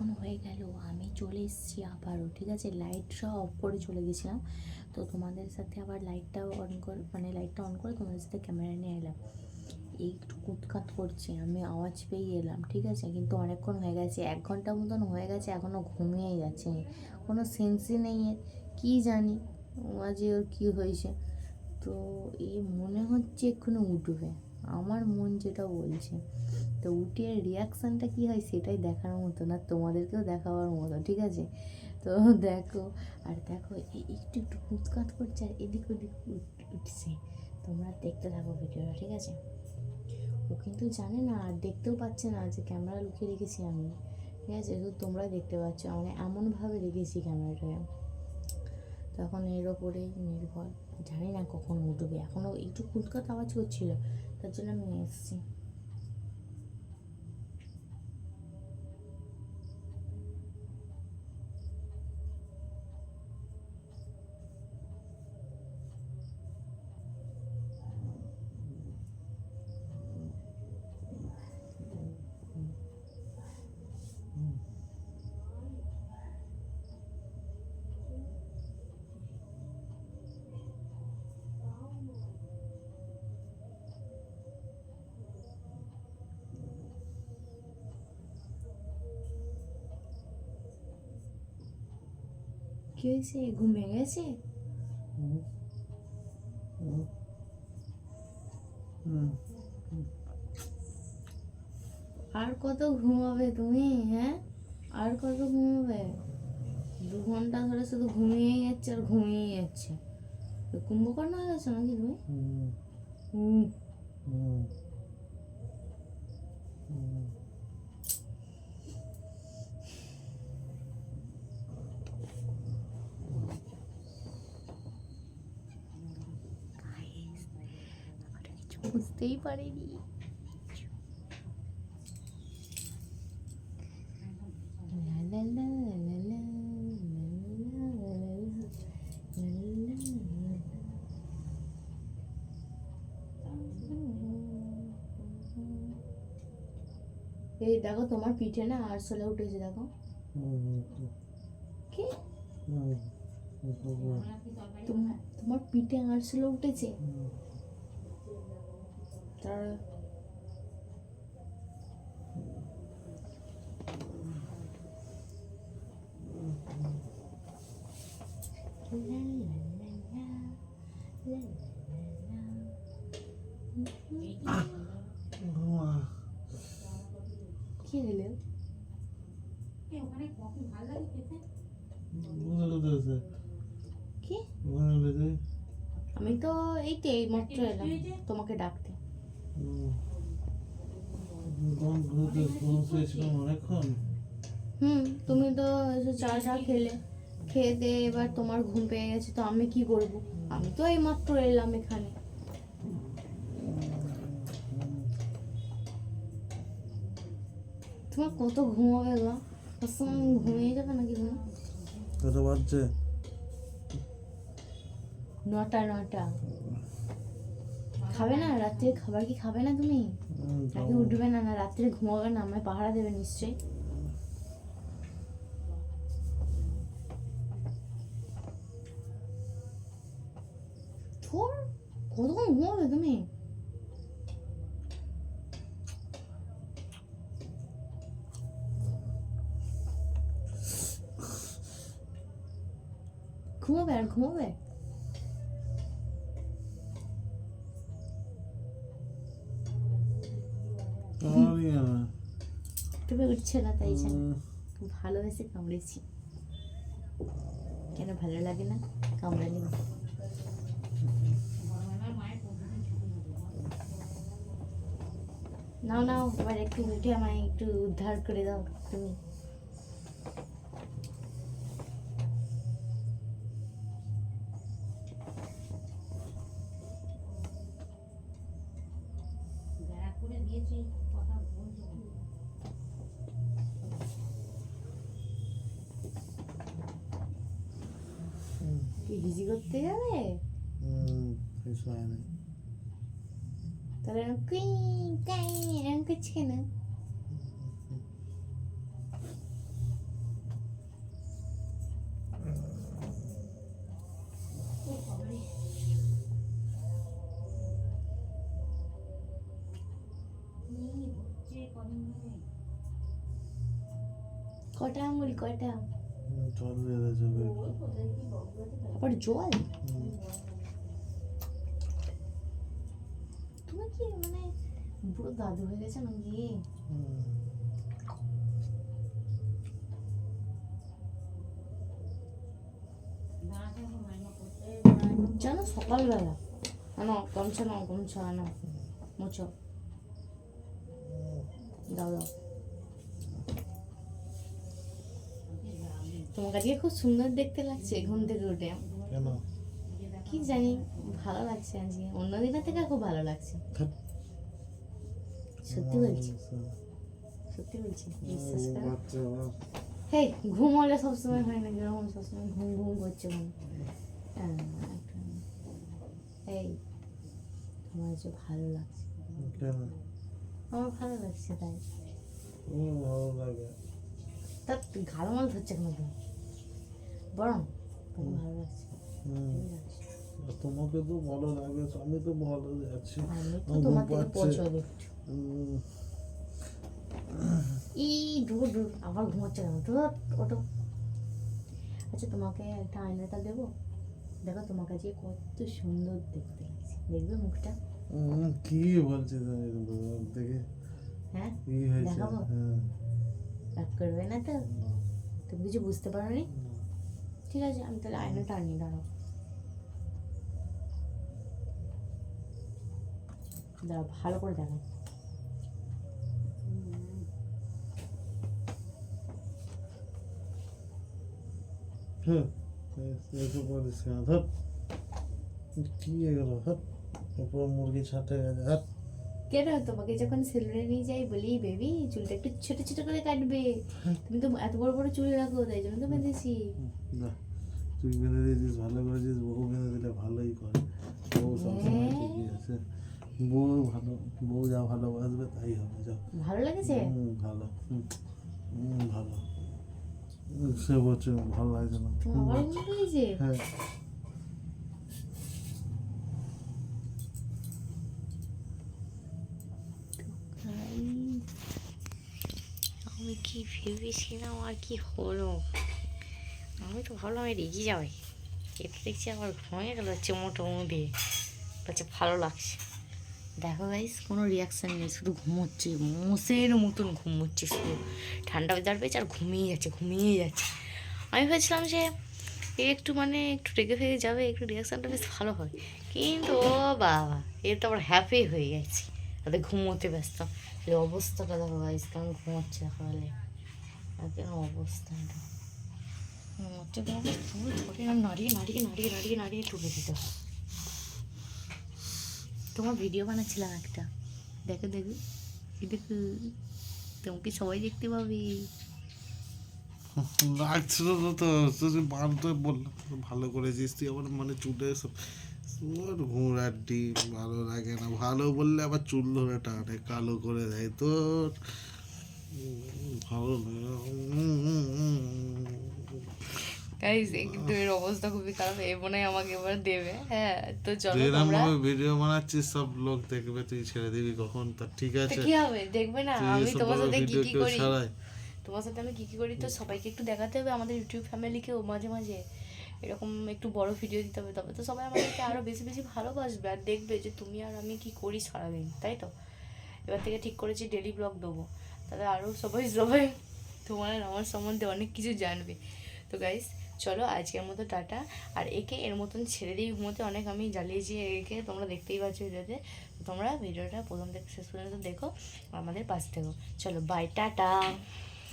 অনেকক্ষণ হয়ে গেল। আমি চলে এসেছি আবারও, ঠিক আছে? লাইটটা অফ করে চলে গেছিলাম। তো তোমাদের সাথে আবার লাইটটা অন করে মানে লাইটটা অন করে তোমাদের সাথে ক্যামেরা নিয়ে এলাম। একটু কুতকাত করছে, আমি আওয়াজ পেয়ে এলাম, ঠিক আছে? কিন্তু অনেকক্ষণ হয়ে গেছে, এক ঘণ্টা মতন হয়ে গেছে, এখনও ঘুমিয়েই যাচ্ছে। কোনো সেন্সই নেই এর, কী জানি? আজকে ওর কী হয়েছে? তো এ মনে হচ্ছে এক্ষুনি উঠবে, আমার মন যেটা বলছে। তো উঠে রিয়াকশানটা কী হয় সেটাই দেখার মতো না, তোমাদেরকেও দেখাবার মতো, ঠিক আছে? তো দেখো, আর দেখো একটু একটু কুচকাত করছে আর এদিক ওদিক উঠ- উঠছে। তোমরা দেখতে থাকো ভিডিওটা, ঠিক আছে? ও কিন্তু জানে না আর দেখতেও পাচ্ছে না যে ক্যামেরা লুকিয়ে রেখেছি আমি, ঠিক আছে? শুধু তোমরা দেখতে পাচ্ছ মানে এমনভাবে রেখেছি ক্যামেরাটায় তখন এর ওপরেই নির্ভর, জানি না কখন উঠবে, এখনও একটু কুচকাত আওয়াজ করছিল, তার জন্য আমি এসেছি। কি হয়েছে ঘুমিয়ে গেছে আর কত ঘুমাবে তুমি হ্যাঁ? আর কত ঘুমাবে দু ঘণ্টা ধরে শুধু ঘুমিয়েই যাচ্ছে আর ঘুমিয়েই যাচ্ছে। তো কুম্ভকর্ণ হয়ে গেছো নাকি তুমি? হুম। আমরা কিছু বুঝতেই পারিনি। এই দেখো তোমার পিঠে না আরশোলা উঠেছে দেখো কি তোম- তোমার পিঠে আরশোলা উঠেছে তার কি আমি তো এই তো এই মাত্র এলাম তোমাকে ডাকতে। হুম তুমি তো চা চা খেলে। খেয়ে দিয়ে এবার তোমার ঘুম পেয়ে গেছে তো আমি কি করব? আমি তো এই মাত্র এলাম এখানে। তোমার কত ঘুমাবে গো? সময় ঘুমিয়ে যাবে নাকি তুমি? কত বাজছে? নটা নটা। খাবে না? রাত্রে খাবার কি খাবে না তুমি? নাকি উঠবে না না রাত্রে ঘুমাবে না আমায় পাহারা দেবে নিশ্চয়ই। কতক্ষণ ঘুমাবে তুমি? ঘুমাবে আর ঘুমাবে? তুমি উঠছে না তাই জন্য খুব ভালোবেসে কামড়েছি। কেন ভালো লাগে না? কামড়ালে নাও নাও এবার একটু উঠে আমায় একটু উদ্ধার করে দাও তুমি। ভিজি করতে যাবে? তাহলে কুই কাই এরকম করছে না। কটা আঙুল কটা? জল বেড়ে যাবে আবার জল? তুমি কি মানে বুড়ো দাদু হয়ে গেছে নাকি। জানো সকালবেলা আনো গামছা নাও গামছা আনো মুছো। দাও দাও। তোমাকে আজকে খুব সুন্দর দেখতে লাগছে ঘুম থেকে উঠে কি জানি ভালো লাগছে আজকে। অন্য দিনের থেকে খুব ভালো লাগছে। সত্যি বলছি। সত্যি বলছি বিশ্বাস করো হেই ঘুম হলে সবসময় হয় না যেরকম সবসময় ঘুম ঘুম করছে ঘুম হ্যাঁ, এই আমার যে ভালো লাগছে। আমার ভালো লাগছে তাই। ভালো লাগে। তা গালমাল ধরছে কেন তুমি? বরং ভালো লাগছে। তোমাকে তো ভালো লাগে আমি তো ভালো যাচ্ছি আমি তো। পছন্দ ই দূর আবার ঘুমাচ্ছে কেন? তো ওটা আচ্ছা তোমাকে একটা আয়নাটা দেবো? দেখো তোমার কাছে কত সুন্দর দেখতে লাগছে। দেখবে মুখটা? কি তো দেখে হ্যাঁ? দেখাবো? রাগ করবে না তো? তুমি কিছু বুঝতে পারো নি ঠিক আছে আমি তাহলে আয়নাটা আনি দাঁড়াও। দাঁড়াও ভালো করে দেখো হ্যাঁ কি এগুলো হাত? উপর মুরগি ছাটে গেছে হাত। কেন? তোমাকে যখন সেলুনে নিয়ে যাই বলি বেবি চুলটা একটু ছোট ছোট করে কাটবে। তুমি তো এত বড় বড় চুল রাখো তাই জন্য তো বেঁধেছি। তুই বেঁধে দিয়েছিস ভালো করেছিস বউ বেঁধে দিলে ভালোই করে। বউ সবসময় ঠিকই আছে। বউ ভালো বউ যা ভালোবাসবে তাই হবে যাও। ভালো লেগেছে? হুম, ভালো হুম, হুম, ভালো। সে বলছে ভালো লাগছে না। হ্যাঁ। আমি কি ভেবেছিলাম আর কি হলো? আমি তো ভাবলাম রেগে যাবে। এটা দেখছি আবার ঘুমিয়ে গেল চমোটো দিয়ে বলছে, ভালো লাগছে। দেখো গাইস কোনো রিয়াকশান নেই, শুধু ঘুমোচ্ছে, মোষের মতন ঘুমোচ্ছে শুধু। ঠান্ডা ওয়েদার পেয়েছে আর ঘুমিয়ে যাচ্ছে ঘুমিয়ে যাচ্ছে। আমি ভেবেছিলাম যে একটু মানে একটু রেগে ফেগে যাবে, একটু রিয়াকশানটা বেশ ভালো হয়। কিন্তু ও বাবা, এ তো আবার হ্যাপি হয়ে গেছে। তাদের ঘুমোতে ব্যস্ত। এই অবস্থাটা দেখো গাইস কেমন ঘুমোচ্ছে সকালে আর কেন? অবস্থাটা ঘুমোচ্ছে ধরে নাড়িয়ে নাড়িয়ে নাড়িয়ে নাড়িয়ে নাড়িয়ে তোমার ভিডিও বানাচ্ছিলাম একটা। দেখো দেখো। দেখো তোমাকে সবাই দেখতে পাবে? লাগছিল তো তো বললাম, ভালো করেছিস, তুই আবার মানে চুলে সব ওর ঘোড়াটি ভালো লাগে না। ভালো বললে আবার চুল ধরে টানে কালো করে দেয় তোর। ভালো। গাইজ কিন্তু এর অবস্থা খুবই খারাপ। এ মনে আমাকে এবার দেবে। হ্যাঁ তো চলো এরম ভিডিও বানাচ্ছিস সব লোক দেখবে তুই ছেড়ে দিবি কখন তা ঠিক আছে? কি হবে? দেখবে না। আমি তোমার সাথে কি কি করি? তোমার সাথে আমি কি কি করি? তো সবাইকে একটু দেখাতে হবে আমাদের ইউটিউব ফ্যামিলিকেও মাঝে মাঝে। এরকম একটু বড় ভিডিও দিতে হবে, তবে তো সবাই আমাদেরকে আরও বেশি বেশি ভালোবাসবে আর দেখবে যে তুমি আর আমি কি করি সারাদিন, তাই তো? এবার থেকে ঠিক করেছি ডেলি ব্লগ দেবো। তাহলে আরও সবাই সবাই তোমার আমার সম্বন্ধে অনেক কিছু জানবে। তো গাইস চলো আজকের মতো টাটা। আর একে এর মতন ছেড়ে দিই ঘুমোতে অনেক আমি জ্বালিয়েছি একে, তোমরা দেখতেই পাচ্ছ ভিডিওতে তোমরা ভিডিওটা প্রথম থেকে শেষ পর্যন্ত দেখো, আমাদের পাশ থেকো। চলো বাই টাটা।